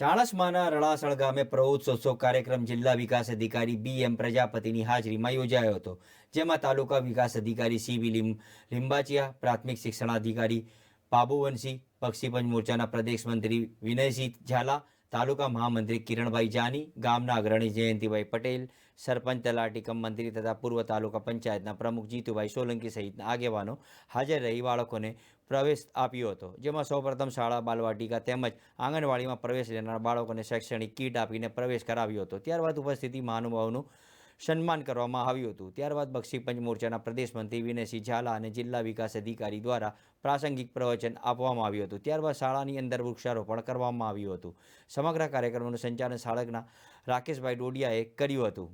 ચાણસમાના રળાસળ ગામે પ્રવૃત્સોત્સવ કાર્યક્રમ જિલ્લા વિકાસ અધિકારી બી એમ પ્રજાપતિની હાજરીમાં યોજાયો હતો, જેમાં તાલુકા વિકાસ અધિકારી સી વી લિંબાચિયા, પ્રાથમિક શિક્ષણાધિકારી બાબુવંશી પક્ષીપંચ મોરચાના પ્રદેશ મંત્રી વિનયસિંહ ઝાલા તાલુકા મહામંત્રી કિરણભાઈ જાની, ગામના અગ્રણી જયંતિભાઈ પટેલ, સરપંચ તલાટી કમ મંત્રી તથા પૂર્વ તાલુકા પંચાયતના પ્રમુખ જીતુભાઈ સોલંકી સહિતના આગેવાનો હાજર રહી બાળકોને પ્રવેશ આપ્યો હતો. જેમાં સૌપ્રથમ શાળા બાલવાટિકા તેમજ આંગણવાડીમાં પ્રવેશ લેનાર બાળકોને શૈક્ષણિક કીટ આપીને પ્રવેશ કરાવ્યો હતો. ત્યારબાદ ઉપસ્થિતિ મહાનુભાવોનું સન્માન કરવામાં આવ્યું હતું. ત્યારબાદ બક્ષી પંચ મોરચાના પ્રદેશ મંત્રી વિનયસિંહ ઝાલા અને જિલ્લા વિકાસ અધિકારી દ્વારા પ્રાસંગિક પ્રવચન આપવામાં આવ્યું હતું. ત્યારબાદ શાળાની અંદર વૃક્ષારોપણ કરવામાં આવ્યું હતું. સમગ્ર કાર્યક્રમનું સંચાલન શાળકના રાકેશભાઈ ડોડિયાએ કર્યું હતું.